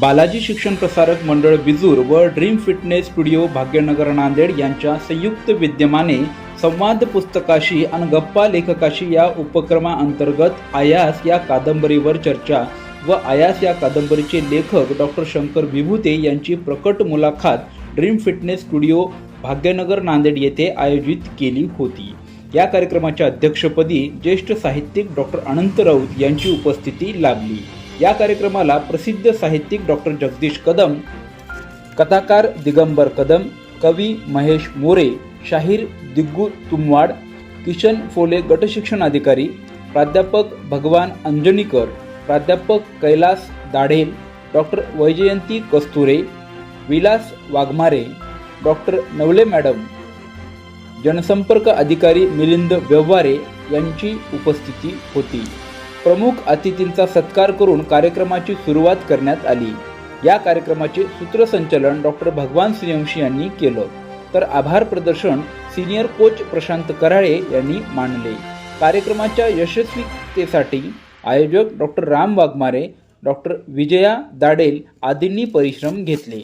बालाजी शिक्षण प्रसारक मंडळ बिजूर व dream fitness studio Bhagyanagar Nanded यांच्या संयुक्त विद्यमाने संवाद पुस्तकाशी आणि गप्पा लेखकाशी या उपक्रमाअंतर्गत आयास या कादंबरीवर चर्चा व आयास या कादंबरीचे लेखक डॉक्टर शंकर विभूते यांची प्रकट मुलाखत dream fitness studio Bhagyanagar Nanded येथे आयोजित केली होती. या कार्यक्रमाच्या अध्यक्षपदी ज्येष्ठ साहित्यिक डॉक्टर अनंत राऊत यांची उपस्थिती लाभली. या कार्यक्रमाला प्रसिद्ध साहित्यिक डॉक्टर जगदीश कदम कथाकार दिगंबर कदम कवी महेश मोरे शाहीर दिग्गू तुमवाड किशन फोले गटशिक्षण अधिकारी प्राध्यापक भगवान अंजनीकर प्राध्यापक Kailas Dadhel doctor Vaijayanti Kasture Vilas Waghmare doctor Navale madam जनसंपर्क अधिकारी मिलिंद व्यवहारे यांची उपस्थिती होती. प्रमुख अतिथींचा सत्कार करून कार्यक्रमाची सुरुवात करण्यात आली. या कार्यक्रमाचे सूत्रसंचालन डॉक्टर भगवान सूर्यवंशी यांनी केलं. तर आभार प्रदर्शन सिनियर कोच प्रशांत कराळे यांनी मांडले कार्यक्रमाच्या यशस्वीतेसाठी आयोजक डॉक्टर राम वाघमारे डॉक्टर विजया दाडेल आदींनी परिश्रम घेतले.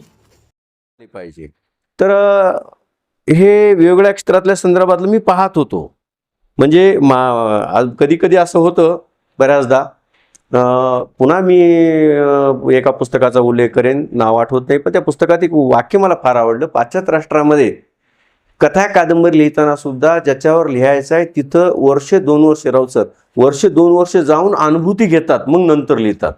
पाहिजे. तर हे वेगवेगळ्या क्षेत्रातल्या संदर्भातलं मी पाहत होतो. म्हणजे मा कधी कधी असं होतं बऱ्याचदा. पुन्हा मी एका पुस्तकाचा उल्लेख करेन नाव आठवत नाही पण त्या पुस्तकात एक वाक्य मला फार आवडलं. पाश्चात्य राष्ट्रामध्ये कथा कादंबरी लिहिताना सुद्धा ज्याच्यावर लिहायचं आहे तिथं वर्ष दोन वर्ष राहू सर वर्ष दोन वर्ष जाऊन अनुभूती घेतात मग नंतर लिहितात.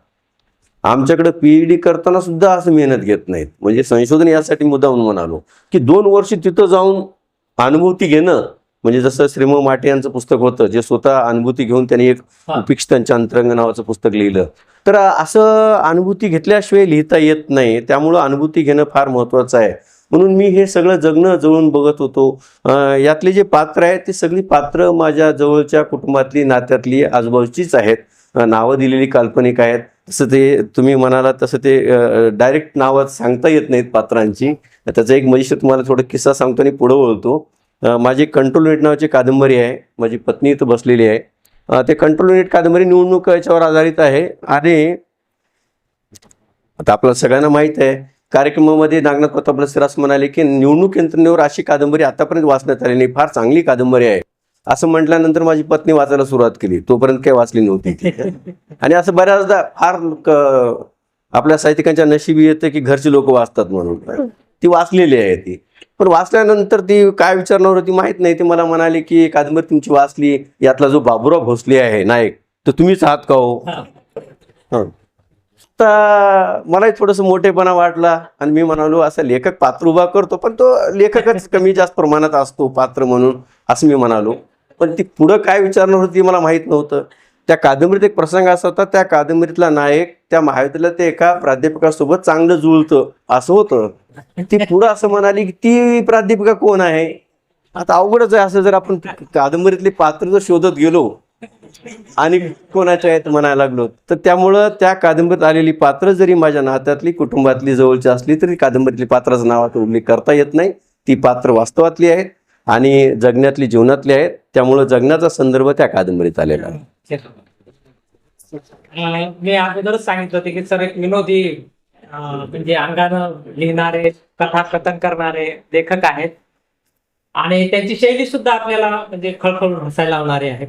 आमच्याकडे पीएच डी करताना सुद्धा असं मेहनत घेत नाहीत. म्हणजे संशोधन यासाठी मुद्दाहून म्हणालो की दोन वर्ष तिथं जाऊन अनुभूती घेणं म्हणजे जसं श्रीम माटे यांचं पुस्तक होतं जे स्वतः अनुभूती घेऊन त्यांनी एक. उपिक्षतांच्या अंतरंग नावाचं पुस्तक लिहिलं. तर असं अनुभूती घेतल्याशिवाय लिहिता येत नाही त्यामुळं अनुभूती घेणं फार महत्त्वाचं आहे. म्हणून मी हे सगळं जगणं जवळून बघत होतो. यातली जे पात्र आहेत ती सगळी पात्र माझ्या जवळच्या कुटुंबातली नात्यातली आजूबाजूचीच आहेत. नावं दिलेली काल्पनिक आहेत. तसं ते तुम्ही म्हणाला तसं ते डायरेक्ट नावात सांगता येत नाहीत पात्रांची. त्याचा एक मजेशीर तुम्हाला थोडं किस्सा सांगतो आणि पुढं बोलतो अं, माझी कंट्रोल युनिट नावाची कादंबरी आहे. माझी पत्नी इथं बसलेली आहे. ते कंट्रोल युनिट कादंबरी निवडणूक याच्यावर आधारित आहे. आणि आता आपल्याला सगळ्यांना माहीत आहे कार्यक्रमामध्ये नागनाथ प्रताप सिरास म्हणाले की निवडणूक यंत्रणेवर अशी कादंबरी आतापर्यंत वाचण्यात आली नाही. फार चांगली कादंबरी आहे. असं म्हटल्यानंतर माझी पत्नी वाचायला सुरुवात केली. तोपर्यंत काही वाचली नव्हती आणि असं बऱ्याचदा फार आपल्या साहित्यिकांच्या नशिबी येतं की घरचे लोक वाचतात म्हणून. ती वाचलेली आहे ती. पण वाचल्यानंतर ती काय विचारणार होती माहीत नाही. ती मला म्हणाली की कादंबरी तुमची वाचली यातला जो बाबुराव भोसले आहे नायक तर तुम्हीच आहात का हो? हं. तर मलाही थोडंसं मोठेपणा वाटला आणि मी म्हणालो असं लेखक पात्र उभा करतो. पण तो लेखकच कमी जास्त प्रमाणात असतो पात्र म्हणून असं मी म्हणालो. पण ती पुढं काय विचारणार होती मला माहीत नव्हतं. त्या कादंबरीत एक प्रसंग असा होता त्या कादंबरीतला नायक त्या महाविद्यालयात एका प्राध्यापकासोबत चांगलं जुळतं असं होतं. ती पुढं असं म्हणाली की ती प्राध्यापिका कोण आहे? आता अवघडच आहे असं जर आपण कादंबरीतली पात्र जर शोधत गेलो आणि कोणाच्या आहेत म्हणायला लागलो तर त्यामुळं त्या कादंबरीत आलेली पात्र जरी माझ्या नात्यातली कुटुंबातली जवळची असली तरी कादंबरीतली पात्राचं नावाचा उल्लेख करता येत नाही. ती पात्र वास्तवातली आहेत आणि जगण्यातली जीवनातली आहेत. त्यामुळं जगण्याचा संदर्भ त्या कादंबरीत आलेला आहे. मी अगोदरच सांगितलं होते की सर एक विनोदी म्हणजे अंगानं लिहिणारे कथा कथन करणारे लेखक आहेत. आणि त्यांची शैली सुद्धा आपल्याला म्हणजे खळखळून हसायला लावणारी आहे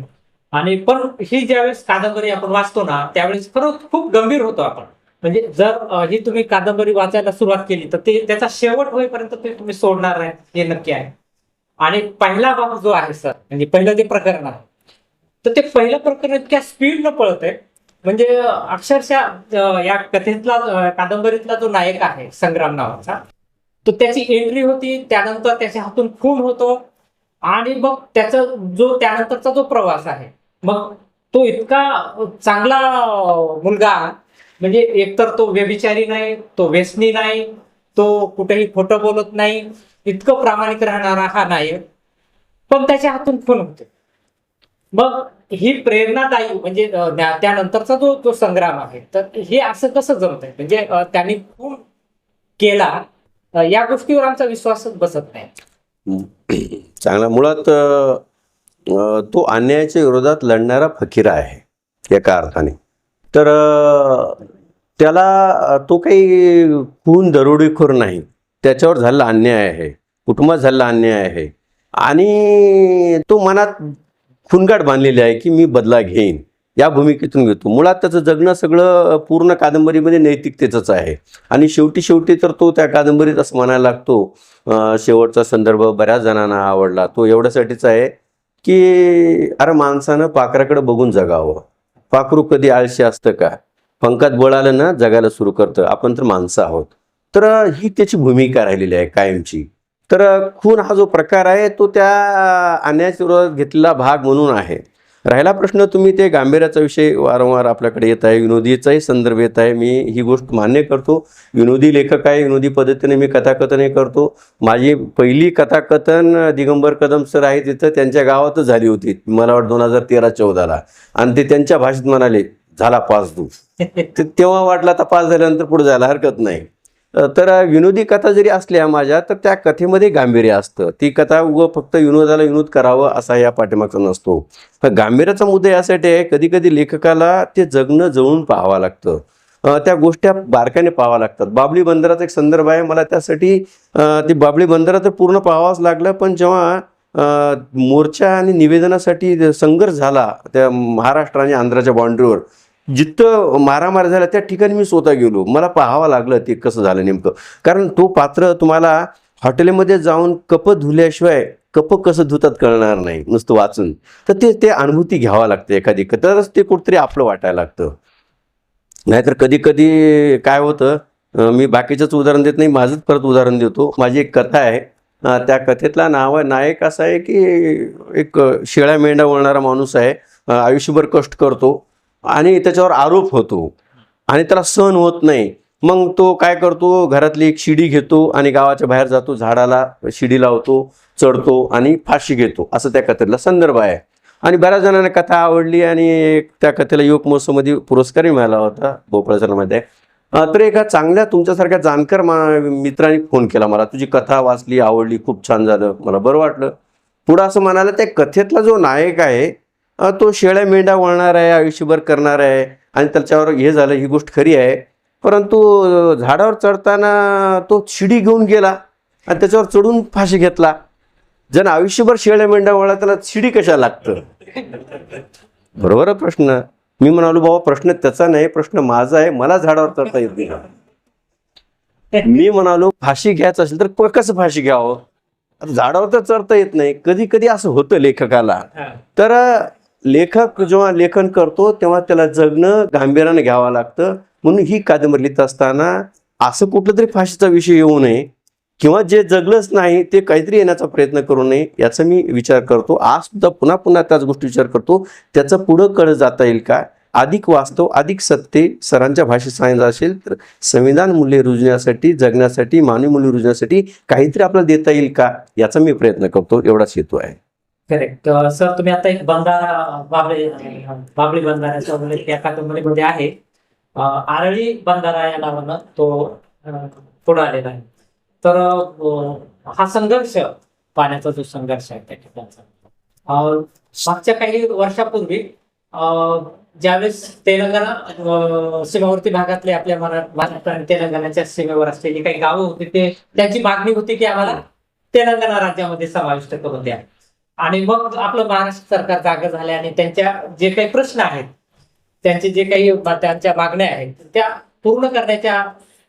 आणि पण ही ज्यावेळेस कादंबरी आपण वाचतो ना त्यावेळेस खरंच खूप गंभीर होतो आपण. म्हणजे जर ही तुम्ही कादंबरी वाचायला सुरुवात केली तर ते त्याचा शेवट होईपर्यंत ते तुम्ही सोडणार नाही हे नक्की आहे. आणि पहिला भाग जो आहे सर म्हणजे पहिलं जे प्रकरण आहे तर ते पहिलं प्रकरण इतक्या स्पीडनं पळत आहे म्हणजे अक्षरशः या कथेतला कादंबरीतला जो नायक आहे संग्राम नावाचा तो त्याची एंट्री होती त्यानंतर त्याच्या हातून खून होतो आणि मग त्याचा जो त्यानंतरचा जो प्रवास आहे मग तो इतका चांगला मुलगा म्हणजे एकतर तो व्यभिचारी नाही तो व्यसनी नाही तो कुठेही खोटं बोलत नाही इतकं प्रामाणिक राहणारा हा नायक पण त्याच्या हातून खून होते. मग ही प्रेरणादायी म्हणजे त्यानंतरचा जो जो संग्राम आहे तर हे असं कसं जमत आहे म्हणजे त्यांनी खूप केला या गोष्टीवर आमचा विश्वासच बसत नाही. चांगला. मुळात तो अन्यायाच्या विरोधात लढणारा फकीरा आहे एका अर्थाने. तर त्याला तो काही खून दरोडेखोर नाही. त्याच्यावर झालेला अन्याय आहे. कुटुंबात झालेला अन्याय आहे. आणि तो मनात खुनगाट बांधलेली आहे की मी बदला घेईन या भूमिकेतून घेतो. मुळात त्याचं जगणं सगळं पूर्ण कादंबरीमध्ये नैतिकतेचंच आहे. आणि शेवटी शेवटी तर तो त्या कादंबरीत असं म्हणायला लागतो शेवटचा संदर्भ बऱ्याच जणांना आवडला. तो एवढ्यासाठीच आहे की अरे माणसानं पाखराकडे बघून जगावं. पाखरू कधी आळशी असतं का? पंखात बळ आलं ना जगायला सुरू करतं. आपण तर माणसं आहोत. तर ही त्याची भूमिका राहिलेली आहे कायमची. तर खून हा जो प्रकार आहे तो त्या अन्यायाच्या विरोधात घेतलेला भाग म्हणून आहे. राहिला प्रश्न तुम्ही ते गांभीर्याचा विषय वारंवार आपल्याकडे येत आहे विनोदीचाही संदर्भ येत आहे. मी ही गोष्ट मान्य करतो. विनोदी लेखक आहे विनोदी पद्धतीने मी कथाकथनही करतो. माझी पहिली कथाकथन दिगंबर कदम सर आहे तिथं त्यांच्या गावातच झाली होती. मला वाटतं दोन हजार तेरा चौदाला. आणि ते त्यांच्या भाषेत म्हणाले झाला पास तू ते तेव्हा वाटला आता पास झाल्यानंतर पुढे जायला हरकत नाही. तर विनोदी कथा जरी असल्या माझ्या तर त्या कथेमध्ये गांभीर्य असतं. ती कथा व फक्त विनोदाला विनोद करावं असा या पाठीमागचा नसतो. गांभीर्याचा मुद्दा यासाठी आहे कधी कधी लेखकाला ते जगणं जवळून पाहावं लागतं. त्या गोष्टी बारकाने पाहाव्या लागतात. बाबली बंदराचा एक संदर्भ आहे. मला त्यासाठी ते बाबली बंदरा तर पूर्ण पाहावाच लागलं पण जेव्हा मोर्चा आणि निवेदनासाठी संघर्ष झाला त्या महाराष्ट्र आणि आंध्राच्या बाउंड्रीवर जिथं मारामार झाला त्या ठिकाणी मी स्वतः गेलो. मला पाहावं लागलं ते कसं झालं नेमकं. कारण तो पात्र तुम्हाला हॉटेलमध्ये जाऊन कप धुल्याशिवाय कप कसं धुतात कळणार नाही नुसतं वाचून. तर ते ते अनुभूती घ्यावं लागते एखादी. तरच ते कुठतरी आपलं वाटायला लागतं. नाहीतर कधी कधी काय होतं मी बाकीचंच उदाहरण देत नाही माझंच परत उदाहरण देतो. माझी एक कथा आहे. त्या कथेतला नाव नायक असा आहे की एक शेळ्या मेंढा वळणारा माणूस आहे. आयुष्यभर कष्ट करतो. आणि त्याच्यावर आरोप होतो. आणि त्याला सहन होत नाही. मग तो काय करतो? घरातली एक शिडी घेतो आणि गावाच्या बाहेर जातो झाडाला शिडी लावतो चढतो आणि फाशी घेतो. असं त्या कथेतला संदर्भ आहे. आणि बऱ्याच जणांना कथा आवडली आणि त्या कथेला युवक महोत्सवमध्ये पुरस्कारही मिळाला होता भोपाळसरमध्ये तर एका चांगल्या तुमच्यासारख्या जाणकार मा मित्रांनी फोन केला मला. तुझी कथा वाचली आवडली खूप छान झालं मला बरं वाटलं. पुढं असं म्हणाला त्या कथेतला जो नायक आहे तो शेळ्या मेंढा वळणार आहे आयुष्यभर करणार आहे आणि त्याच्यावर हे झालं ही गोष्ट खरी आहे. परंतु झाडावर चढताना तो शिडी घेऊन गेला आणि त्याच्यावर चढून फाशी घेतला. जण आयुष्यभर शेळ्या मेंढा वळला त्याला शिडी कशा लागतं? बरोबर प्रश्न. मी म्हणालो बाबा प्रश्न त्याचा नाही प्रश्न माझा आहे. मला झाडावर चढता येत नाही. मी म्हणालो फाशी घ्यायचं असेल तर कसं फाशी घ्यावं? झाडावर तर चढता येत नाही. कधी कधी असं होतं लेखकाला. तर लेखक जेव्हा लेखन करतो तेव्हा त्याला जगणं गांभीर्यानं घ्यावं लागतं. म्हणून ही कादंबरी लिहित असताना असं कुठलं तरी फाशीचा विषय येऊ नये किंवा जे जगलंच नाही ते काहीतरी येण्याचा प्रयत्न करू नये याचा मी विचार करतो. आज सुद्धा पुन्हा पुन्हा त्याच गोष्टी विचार करतो. त्याचं पुढं कळ जाता येईल का? अधिक वास्तव अधिक सत्य सरांच्या भाषेत सांगायचं असेल तर संविधान मूल्य रुजण्यासाठी जगण्यासाठी मानवी मूल्य रुजण्यासाठी काहीतरी आपल्याला देता येईल का? याचा मी प्रयत्न करतो. एवढाच हेतू आहे. करेक्ट सर uh, तुम्ही आता एक बंधारा बाबळी बाबळी बंधाऱ्याचा उल्लेख या आहे. आरळी बंधारा या नावानं तो पुढे आलेला आहे. तर हा संघर्ष पाण्याचा जो संघर्ष आहे त्या ठिकाणचा. मागच्या काही वर्षापूर्वी ज्यावेळेस तेलंगणा सीमावर्ती भागातले आपल्या मरा- महाराष्ट्र आणि तेलंगणाच्या सीमेवर असलेली काही गावं होती ते त्यांची मागणी होती की आम्हाला तेलंगणा राज्यामध्ये समाविष्ट करून द्या. आणि मग आपलं महाराष्ट्र सरकार जागा झाले आणि त्यांच्या जे काही प्रश्न आहेत त्यांचे जे काही त्यांच्या मागण्या आहेत त्या पूर्ण करण्याच्या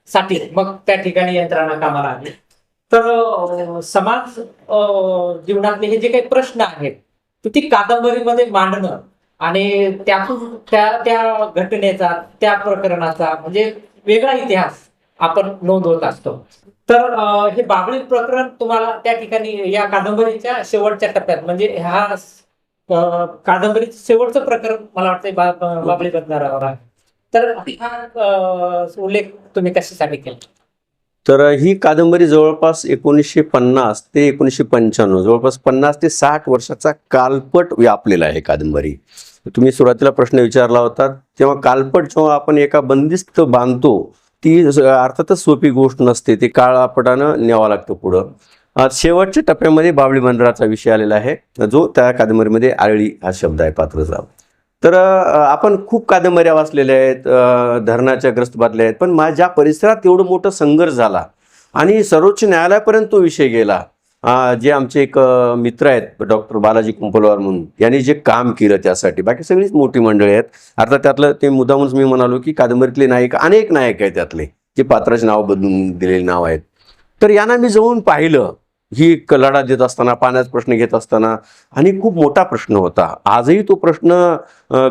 साठी मग त्या ठिकाणी यंत्रणा कामाला आली. तर समाज जीवनातले हे जे काही प्रश्न आहेत ती कादंबरीमध्ये मांडणं आणि त्यातून त्या त्या घटनेचा त्या प्रकरणाचा म्हणजे वेगळा इतिहास आपण नोंदवत असतो. तर हे बाबळी प्रकरण तुम्हाला त्या ठिकाणी या कादंबरीच्या शेवटच्या टप्प्यात म्हणजे ह्या कादंबरीचं शेवटचं प्रकरण मला वाटतं बाबळी बंधारावर तर हा उल्लेख तुम्ही कशासाठी केला? तर ही कादंबरी जवळपास एकोणीसशे पन्नास ते एकोणीसशे पंच्याण्णव जवळपास पन्नास ते साठ वर्षाचा कालपट व्यापलेला आहे कादंबरी. तुम्ही सुरुवातीला प्रश्न विचारला होता तेव्हा कालपट जेव्हा आपण एका बंदिस्त बांधतो ती अर्थातच सोपी गोष्ट नसते ती काळापटानं न्यावा लागतो पुढं. आज शेवटच्या टप्प्यामध्ये बावळी बंदराचा विषय आलेला आहे. जो त्या कादंबरीमध्ये आळळी हा शब्द आहे पात्रचा तर आपण खूप कादंबऱ्या वाचलेल्या आहेत धरणाच्या ग्रस्त बातल्या आहेत पण माझ्या परिसरात एवढं मोठं संघर्ष झाला आणि सर्वोच्च न्यायालयापर्यंत तो विषय गेला जे आमचे एक मित्र आहेत डॉक्टर बालाजी कुंपलवार म्हणून यांनी जे काम केलं त्यासाठी बाकी सगळीच मोठी मंडळी आहेत. अर्थात त्यातलं ते मुद्दामूनच मी म्हणालो की कादंबरीतले नायक अनेक नायक आहेत त्यातले जे पात्राचे नाव बदलून दिलेले नाव आहेत. तर यांना मी जाऊन पाहिलं ही लढा देत असताना पाण्याचा प्रश्न घेत असताना आणि खूप मोठा प्रश्न होता. आजही तो प्रश्न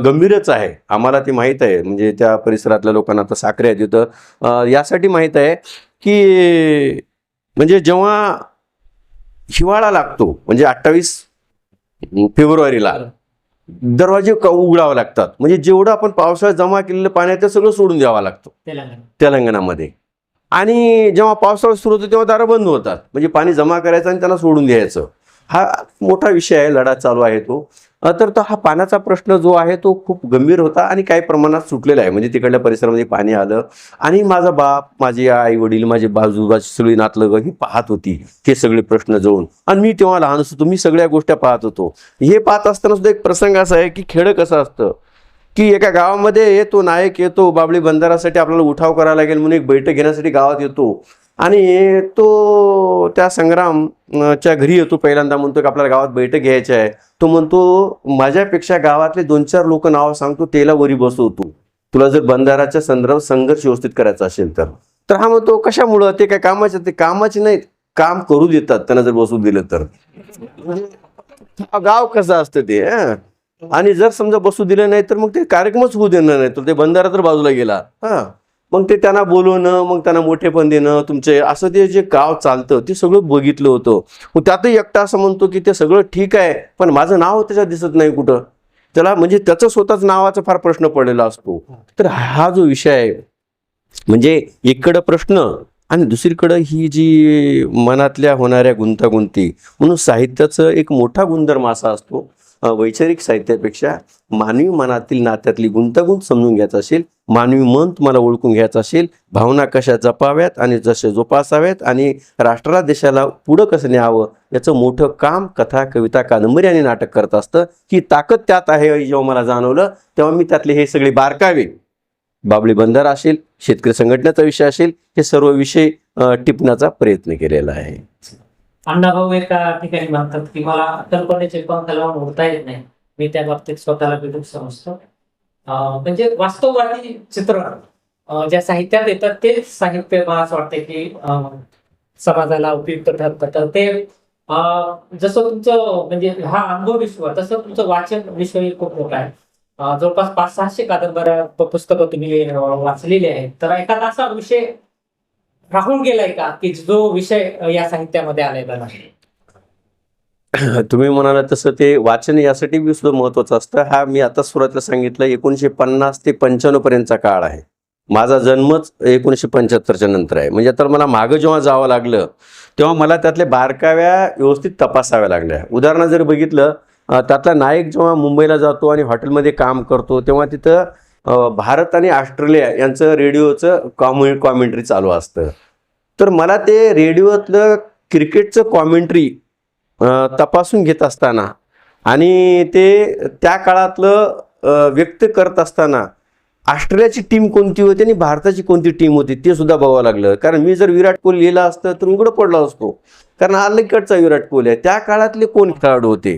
गंभीरच आहे. आम्हाला ते माहीत आहे. म्हणजे त्या परिसरातल्या लोकांना आता साखरे आहेत तिथं. यासाठी माहीत आहे की म्हणजे जेव्हा हिवाळा लागतो म्हणजे अठ्ठावीस फेब्रुवारीला. दरवाजे क- उघडावे लागतात. म्हणजे जेवढं आपण पावसाळ्यात जमा केलेलं पाणी आहे ते सगळं सोडून द्यावं लागतं. तेलंगणा. तेलंगणामध्ये. आणि जेव्हा पावसाळा सुरू होतो तेव्हा दारं बंद होतात. म्हणजे पाणी जमा करायचं आणि त्यांना सोडून द्यायचं. हा मोठा विषय आहे लढा चालू आहे तो. तर तो हा पाण्याचा प्रश्न जो आहे तो खूप गंभीर होता आणि काही प्रमाणात सुटलेला आहे. म्हणजे तिकडल्या परिसरामध्ये पाणी आलं आणि माझा बाप माझे आई वडील माझे बाजूबाजू सगळी नातलग ही पाहत होती. हे सगळे प्रश्न जवळून आणि मी तेव्हा लहान असतो मी सगळ्या गोष्टी पाहत होतो. हे पाहत असताना सुद्धा एक प्रसंग असा आहे की खेळ कसं असतं? की एका गावामध्ये येतो नायक येतो बाबळी बंधारासाठी आपल्याला उठाव करावा लागेल म्हणून एक बैठक घेण्यासाठी गावात येतो. आणि तो त्या संग्रामच्या घरी येतो पहिल्यांदा म्हणतो की आपल्याला गावात बैठक घ्यायची आहे. तो म्हणतो माझ्यापेक्षा गावातले दोन चार लोक नाव सांगतो तेला वरी बसवतो. तुला जर बंधाराच्या संदर्भात संघर्ष व्यवस्थित करायचा असेल तर. तर हा म्हणतो कशामुळं? ते काय कामाचे ते कामाचे नाहीत. काम करू देतात त्यांना जर बसू दिलं तर. गाव कसं असतं ते आणि जर समजा बसू दिलं नाही तर मग ते कार्यक्रमच होऊ देणार नाही. तर ते बंधारा तर बाजूला गेला हा? मग ते त्यांना बोलवणं मग त्यांना मोठेपण देणं तुमचे असं ते जे गाव चालतं ते सगळं बघितलं होतं. मग त्यातही एकटा असं म्हणतो की ते सगळं ठीक आहे पण माझं नाव त्याच्यात दिसत नाही कुठं. त्याला म्हणजे त्याचं स्वतःच नावाचा फार प्रश्न पडलेला असतो. तर हा जो विषय आहे म्हणजे इकडं प्रश्न आणि दुसरीकडं ही जी मनातल्या होणाऱ्या गुंतागुंती म्हणून साहित्याचं एक मोठा गुणधर्म असा असतो वैचारिक साहित्यापेक्षा मानवी मनातील नात्यातली गुंतागुंत समजून घ्यायचं असेल मानवी मन तुम्हाला ओळखून घ्यायचं असेल भावना कशा जपाव्यात आणि जसे जोपासाव्यात आणि राष्ट्राला देशाला पुढं कसं न्यावं याचं मोठं काम कथा कविता कादंबरी आणि नाटक करत असतं. ही ताकद त्यात आहे जेव्हा मला जाणवलं तेव्हा मी त्यातले हे सगळे बारकावे. बाबळी बंधार असेल शेतकरी संघटनेचा विषय असेल हे सर्व विषय टिपण्याचा प्रयत्न केलेला आहे. अण्णाभाऊ एका ठिकाणी म्हणतात की मला कल्पनेचे पंख लावून उडता येत नाही. मी त्या बाबतीत स्वतःला विदूक समजतो. म्हणजे वास्तववादी चित्र ज्या साहित्यात येतात ते साहित्य मला असं वाटतं की समाजाला उपयुक्त ठरतं. तर ते अं, जसं तुमचं म्हणजे हा अनुभव विश्व तसं तुमचं वाचन विषय खूप मोठा आहे. जवळपास पाच सहाशे कादंबऱ्या पुस्तकं तुम्ही वाचलेली आहेत. तर एखादा असा विषय राहून गेलाय का? की जो विषय या साहित्यामध्ये आलेला नाही तुम्ही म्हणाला तसं ते वाचन यासाठी बी सुद्धा महत्वाचं असतं. हा मी आता सुरुवातीला सांगितलं एकोणीशे पन्नास ते पंच्याण्णव पर्यंतचा काळ आहे. माझा जन्मच एकोणीशे पंच्याहत्तरच्या नंतर आहे. म्हणजे तर मला मागं जेव्हा जावं लागलं तेव्हा मला त्यातल्या बारकाव्या व्यवस्थित तपासाव्या लागल्या. उदाहरणं जर बघितलं त्यातला नायक जेव्हा मुंबईला जातो आणि हॉटेलमध्ये काम करतो तेव्हा तिथं भारत आणि ऑस्ट्रेलिया यांचं रेडिओचं कॉमे कॉमेंट्री चालू असतं. तर मला ते रेडिओतलं क्रिकेटचं कॉमेंट्री तपासून घेत असताना आणि ते त्या काळातलं व्यक्त करत असताना ऑस्ट्रेलियाची टीम कोणती होती आणि भारताची कोणती टीम होती ते सुद्धा बघावं लागलं. कारण मी जर विराट कोहली लिहिला असतं तर उघडं पडला असतो. कारण अलीकडचा विराट कोहली आहे. त्या काळातले कोण खेळाडू होते?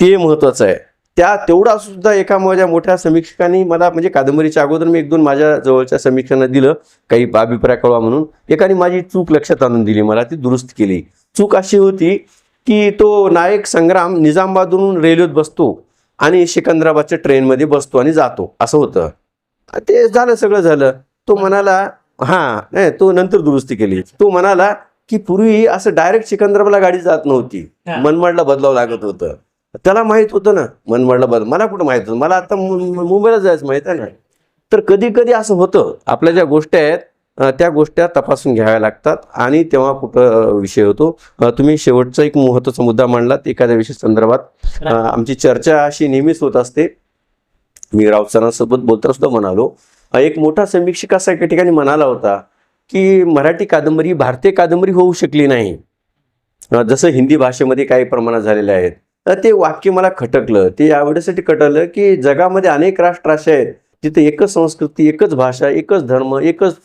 ते महत्वाचं आहे. त्या तेवढा सुद्धा एका माझ्या मोठ्या समीक्षकांनी मला म्हणजे कादंबरीच्या अगोदर मी एक दोन माझ्या जवळच्या समीक्षकांना दिलं काही अभिप्राय कळवा म्हणून. एकाने माझी चूक लक्षात आणून दिली मला ती दुरुस्त केली. चूक अशी होती की तो नायक संग्राम निजामाबादहून रेल्वेत बसतो आणि सिकंदराबादच्या ट्रेनमध्ये बसतो आणि जातो असं होतं. ते झालं सगळं झालं. तो म्हणाला हां नाही तो नंतर दुरुस्ती केली. तो म्हणाला की पूर्वी असं डायरेक्ट सिकंदराबादला गाडी जात नव्हती. मनमाडला बदलावं लागत होतं. त्याला माहीत होतं ना. मन म्हणलं बरं मला कुठं माहीत होतं? मला आता मुंबईला जायचं माहीत आहे ना. तर कधी कधी असं होतं आपल्या ज्या गोष्टी आहेत त्या गोष्टी तपासून घ्याव्या लागतात. आणि तेव्हा कुठं विषय होतो. तुम्ही शेवटचा एक महत्त्वाचा मुद्दा मांडलात एखाद्या विषय संदर्भात. आमची चर्चा अशी नेहमीच होत असते. मी राऊत सरांसोबत बोलताना सुद्धा म्हणालो एक मोठा समीक्षक असा एका ठिकाणी म्हणाला होता की मराठी कादंबरी भारतीय कादंबरी होऊ शकली नाही. जसं हिंदी भाषेमध्ये काही प्रमाणात झालेले आहेत. तर ते वाक्य मला खटकलं. ते यावेळेसाठी खटकलं की जगामध्ये अनेक राष्ट्र असे आहेत जिथे एकच संस्कृती एकच भाषा एकच धर्म एकच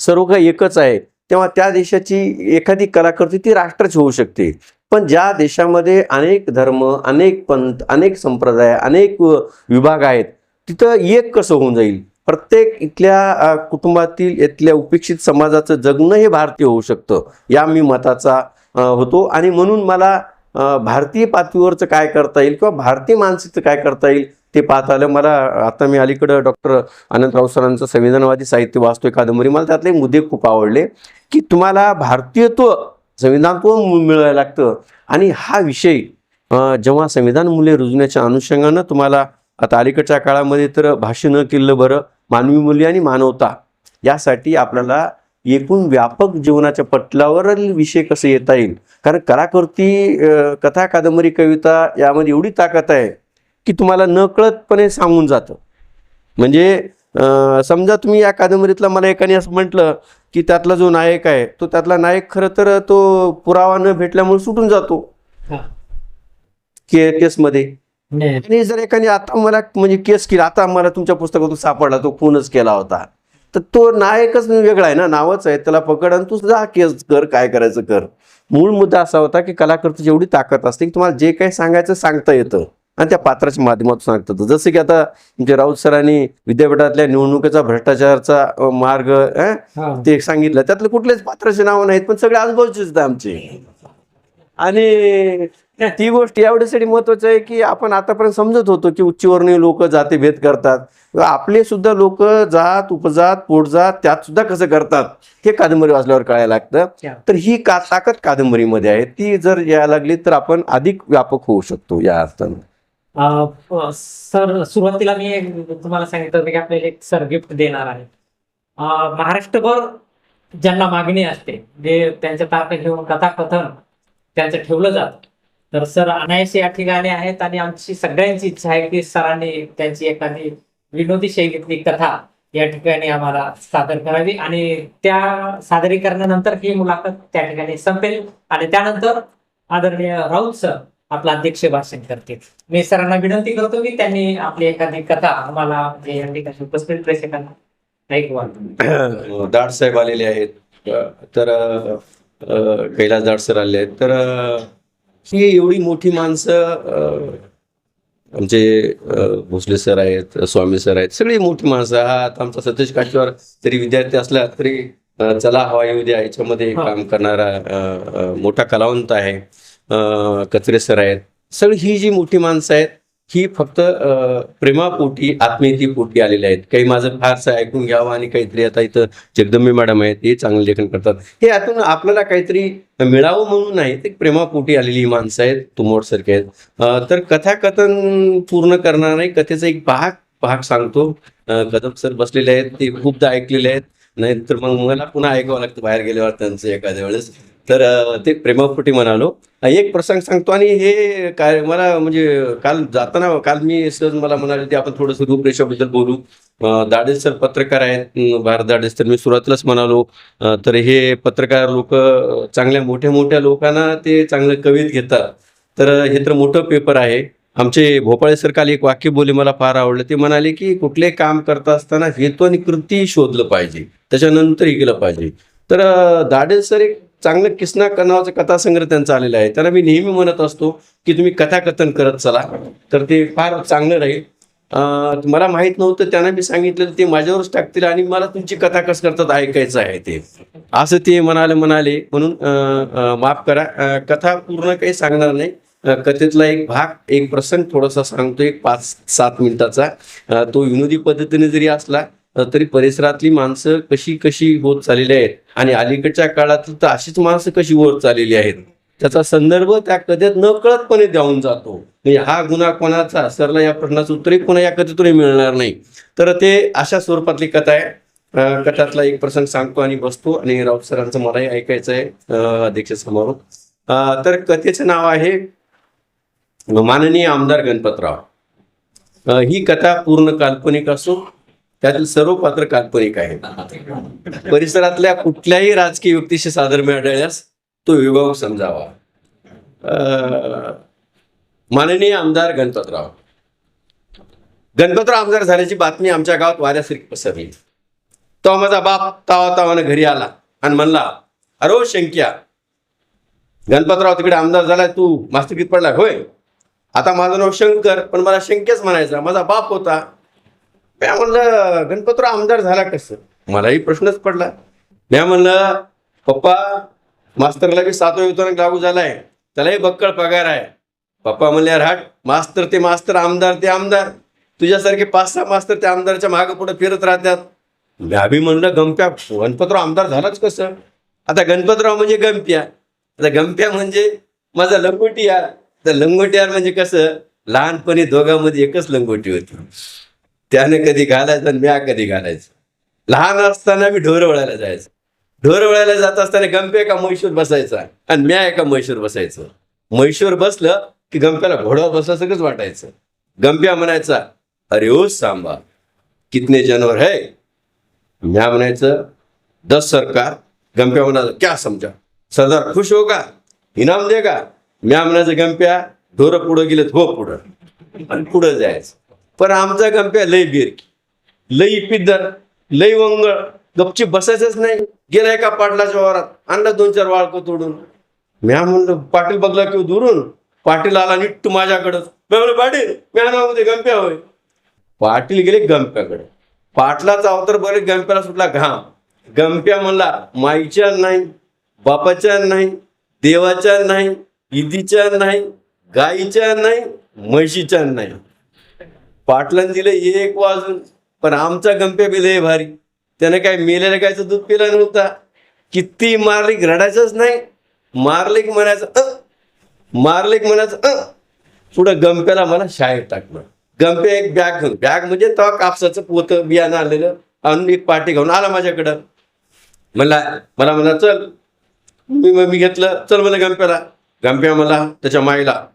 सर्व काही एकच आहे. तेव्हा त्या देशाची एखादी कलाकृती ती राष्ट्रच होऊ शकते. पण ज्या देशामध्ये अनेक धर्म अनेक पंथ अनेक संप्रदाय अनेक विभाग आहेत तिथं एक कसं होऊन जाईल? प्रत्येक इथल्या कुटुंबातील इथल्या उपेक्षित समाजाचं जगणं हे भारतीय होऊ शकतं. या मी मताचा होतो. आणि म्हणून मला भारतीय पातळीवरचं काय करता येईल किंवा भारतीय मानसिकचं काय करता येईल ते पाहता आलं. मला आता मी अलीकडं डॉक्टर अनंतराव सरांचं संविधानवादी साहित्य वाचतोय कादंबरी. मला त्यातले मुद्दे खूप आवडले की तुम्हाला भारतीयत्व संविधानत्व मिळवायला लागतं. आणि हा विषय जेव्हा संविधान मूल्य रुजण्याच्या अनुषंगानं तुम्हाला आता अलीकडच्या काळामध्ये तर भाष्य न केलं बरं मानवी मूल्य आणि मानवता यासाठी आपल्याला एकूण व्यापक जीवनाच्या पटलावरील विषय कसे येता येईल? कारण कलाकृती कथा कादंबरी कविता यामध्ये एवढी ताकद आहे की तुम्हाला नकळतपणे सांगून जातं. म्हणजे समजा तुम्ही या कादंबरीतला मला एकाने असं म्हटलं की त्यातला जो नायक आहे तो त्यातला नायक खरं तर तो पुरावा न भेटल्यामुळे सुटून जातो. के केसमध्ये. आणि जर एकाने आता मला म्हणजे केस केला आता मला तुमच्या पुस्तकातून सापडला तो खूनच केला होता. तर तो नायकच वेगळा आहे ना नावच आहे. त्याला पकड आणि तू जा केस कर काय करायचं कर. मूळ मुद्दा असा होता की कलाकृतीची एवढी ताकद असते की तुम्हाला जे काही सांगायचं सांगता येतं. आणि त्या पात्राच्या माध्यमातून सांगता येतं. जसं की आता तुमचे राऊत सरांनी विद्यापीठातल्या निवडणुकीचा भ्रष्टाचाराचा मार्ग. ते सांगितलं. त्यातलं कुठलेच पात्राचे नावं नाहीत पण सगळे आजूबाजूचेच आमचे. आणि ती गोष्ट एवढ्यासाठी महत्वाचं आहे की आपण आतापर्यंत समजत होतो की उच्चवर्णीय लोक जाती भेद करतात. आपले सुद्धा लोक जात उपजात पोटजात त्यात सुद्धा कसं करतात हे कादंबरी वाचल्यावर कळायला लागतं. तर ही का ताकद कादंबरीमध्ये आहे ती जर यायला लागली तर आपण अधिक व्यापक होऊ शकतो या अर्थानं. सर सुरुवातीला मी तुम्हाला सांगितलं की आपल्याला एक सर गिफ्ट देणार आहे. महाराष्ट्रभर ज्यांना मागणी असते जे त्यांच्या ताब्यात घेऊन कथाकथन त्यांचं ठेवलं जातं तर सर अनायस या ठिकाणी आहेत आणि आमची सगळ्यांची इच्छा आहे की सरांनी त्यांची एखादी विनोदी शैलीतली कथा या ठिकाणी आम्हाला सादर करावी आणि त्या सादरीकरणानंतर ही मुलाखत त्या ठिकाणी संपेल आणि त्यानंतर आदरणीय राऊत सर आपला अध्यक्ष भाषण करतील. मी सरांना विनंती करतो की त्यांनी आपली एखादी कथा आम्हाला म्हणजे या ठिकाणी उपस्थित प्रेक्षकांना ऐकवा दाड साहेब आलेले आहेत. तर कैलास दाड सर आले आहेत. तर ही एवढी मोठी माणसं आमचे भोसले सर आहेत स्वामी सर आहेत सगळी मोठी माणसं. हा आता आमचा सतीश काठीवर तरी विद्यार्थी असला तरी चला हवा येऊ द्या याच्यामध्ये. काम करणारा मोठा कलावंत आहे. कचरे सर आहेत. सगळी ही जी मोठी माणसं आहेत ही फक्त प्रेमापोटी आत्मीयतेपोटी आलेले आहेत. काही माझं फारसं ऐकून घ्यावं आणि काहीतरी आता इथं जगदंबे मॅडम आहेत ते चांगलं लेखन करतात. हे यातून आपल्याला काहीतरी मिळावं म्हणून नाही ते प्रेमापोटी आलेली माणसं आहेत तुमोडसारखे आहेत. तर कथाकथन पूर्ण करणार नाही कथेचा एक भाग भाग सांगतो. कदम सर बसलेले आहेत ते खूपदा ऐकलेले आहेत. नाहीतर मग मला पुन्हा ऐकावं लागतं बाहेर गेल्यावर त्यांचं एखाद्या वेळेस. तर ते प्रेमापोटी म्हणालो. एक प्रसंग सांगतो आणि हे काय मला म्हणजे काल जाताना काल मी सहज मला म्हणाले की आपण थोडंसं रूपरेषाबद्दल बोलू. अं, सर पत्रकार आहेत. भारत दाडेसर तर मी सुरुवातीलाच म्हणालो. तर हे पत्रकार लोक चांगल्या मोठ्या मोठ्या लोकांना ते चांगलं कवित घेतात. तर हे तर मोठं पेपर आहे. आमचे भोपाळे सर काल एक वाक्य बोले मला फार आवडलं. ते म्हणाले की कुठले काम करता असताना हेतू आणि कृती शोधलं पाहिजे. त्याच्यानंतर हे केलं पाहिजे. तर अं, सर एक चांगलं किसना नावाचा कथासंग्रह त्यांचा आलेला आहे. त्यांना मी नेहमी म्हणत असतो की तुम्ही कथाकथन करत चला. तर ते फार चांगलं राहील. अं, मला माहीत नव्हतं त्यांना मी सांगितलं ते माझ्यावरच टाकतील आणि मला तुमची कथा कस करतात ऐकायचं आहे ते. असं ते म्हणाले म्हणाले. म्हणून माफ करा. कथा पूर्ण काही सांगणार नाही. कथेतला एक भाग एक प्रसंग थोडासा सांगतो. एक पाच सात मिनिटाचा. तो विनोदी पद्धतीने जरी असला तरी परिसरातली माणसं कशी कशी होत चाललेली आहेत? आणि अलीकडच्या काळात तर अशीच माणसं कशी होत चाललेली आहेत? त्याचा संदर्भ त्या कथेत नकळतपणे देऊन जातो. म्हणजे हा गुन्हा कोणाचा सरला या प्रश्नाचं उत्तरही पुन्हा या कथेतून मिळणार नाही. तर ते अशा स्वरूपातली कथा आहे. कथातला एक प्रसंग सांगतो आणि बसतो. आणि राऊत सरांचं मलाही ऐकायचं आहे अध्यक्ष समारोह तर कथेचं नाव आहे माननीय आमदार गणपतराव. ही कथा पूर्ण काल्पनिक असून त्यातील सर्व पात्र काल्पनिक आहेत. परिसरातल्या कुठल्याही राजकीय युक्तीशी सादर आढळल्यास तो विभाग समजावा. अं, माननीय आमदार गणपतराव. गणपतराव आमदार झाल्याची बातमी आमच्या गावात वाऱ्यासारखी पसरली. तो माझा बाप तावा तावानं घरी आला आणि म्हणला अरो शंक्या गणपतराव तिकडे आमदार झालाय तू मास्तुकीत पडला होय. आता माझं नाव शंकर पण मला शंक्यच म्हणायचा माझा बाप होता म्या म्हणलं गणपतराव आमदार झाला कसं मलाही प्रश्नच पडला. म्या म्हणलं पप्पा मास्तरला बी सातव्या वेतन लागू झालाय. त्यालाही बक्कळ पगार आहे. पप्पा म्हणले राट मास्तर ते मास्तर आमदार ते आमदार. तुझ्यासारखे पाच सहा मास्तर त्या आमदारच्या मागे पुढे फिरत राहतात. म्या बी म्हणलं गंप्या गणपतराव आमदार झालाच कसं आता गणपतराव म्हणजे गंप्या. आता गंप्या म्हणजे माझा लंगोटियार. तर लंगोटियार म्हणजे कसं? लहानपणी दोघांमध्ये एकच लंगोटी होती. त्याने कधी घालायचं आणि म्या कधी घालायचं. लहान असताना मी ढोर वळायला जायचं. ढोर वळायला जात असताना गंप्या एका म्हैसूर बसायचा आणि म्या एका म्हैसूर बसायचं. म्हैसूर बसलं की गंप्याला घोडा बसल्यासारखंच वाटायचं. गंप्या म्हणायचा अरे ओ सांबा कितने जनावर है? म्या म्हणायचं दस सरकार. गंप्या म्हणायचं क्या समजा सरदार खुश हो का इनाम दे का म्या म्हणायचं गंप्या ढोरं पुढं गेलं हो पुढं. आणि पुढं जायचं. पण आमचा गंप्या लय बिरकी. लई पिद्दर लई वंगळ. गपची बसायचंच नाही. गेलाय एका पाटलाच्या वारात आणला दोन चार वाळकं तोडून. म्या म्हणलं पाटील बघला की दुरून. पाटील आला नीट माझ्याकडं. म्हणलं पाटील म्या नाव गंप्या होय. पाटील गेले गंप्याकडे. पाटलाचा अवतर बरे गंप्याला सुटला घाम. गंप्या म्हणला माईच्या नाही बापाच्या नाही देवाच्या नाही ईदीच्या नाही गाईच्या नाही म्हशीच्या नाही. पाटलांनी दिलं एक वाजून पण आमचा गंपे बी भारी. त्यानं काय मेलेल्या गायचं दूध पिला नव्हता. किती मारलिक रडायचंच नाही. मारले म्हणायचं अ. मारलिक म्हणायचं अ. पुढं गंप्याला मला शाळेत टाकलं गंपे एक बॅग घेऊन बॅग म्हणजे तेव्हा कापसाचं पोतं बियाणं आणलेलं आणून एक पाटी घेऊन आला माझ्याकडं. म्हणला मला म्हणा चल. मी मग मी घेतलं चल मला गंप्याला. गंप्या मला त्याच्या माईला.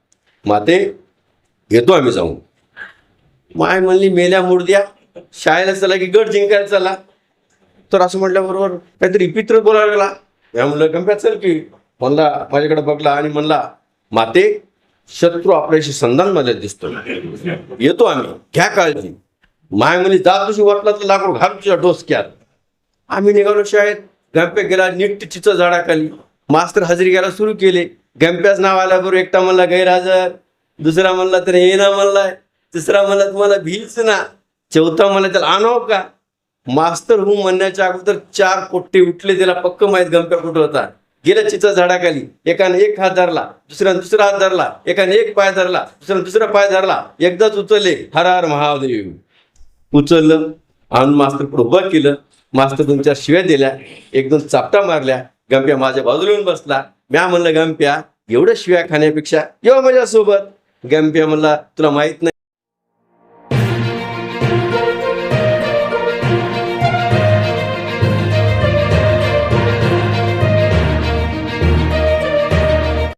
माते येतो आम्ही जाऊन. माय म्हणली मेल्या मुर्द्या शाळेला चला की गड जिंकायला चला. तर असं म्हटल्याबरोबर काहीतरी पित्र बोलायला लागला. या म्हणलं गंप्या चल की. म्हणला माझ्याकडे बघला आणि म्हणला माते शत्रू आपल्याशी संधानमध्ये दिसतो. येतो आम्ही घ्या काळजी. माय म्हणे जा तुझी वाटला तर लाकूड घाल तुझ्या डोसक्यात. आम्ही निघालो शाळेत. गंप्या गेला नीट चिचं झाडाखाली. मास्तर हजेरी घ्यायला सुरू केले. गंप्याच नाव आल्याबरोबर एकटा म्हणला गैरहजर. दुसरा म्हणला तर हे ना म्हणलाय. तिसरा म्हणला तुम्हाला भीच ना. चौथा म्हणला त्याला आणावं का? मास्तर हू म्हणण्याच्या अगोदर चार कोट्टे उठले त्याला पक्क माहीत गमप्या कुठं होता. गेल्या चिचा झाडाखाली एकाने एक हात धरला दुसऱ्याने दुसरा हात धरला एकाने एक पाय धरला दुसऱ्याने दुसरा पाय धरला एकदाच उचलले हर हर महादेव. उचललं आणून मास्तर पुढे उभं केलं. मास्तर दोन चार शिव्या दिल्या एक दोन चापटा मारल्या गंप्या माझ्या बाजूला येऊन बसला. म्या म्हणलं गंप्या एवढं शिव्या खाण्यापेक्षा येऊ माझ्यासोबत. गंप्या म्हणला तुला माहीत नाही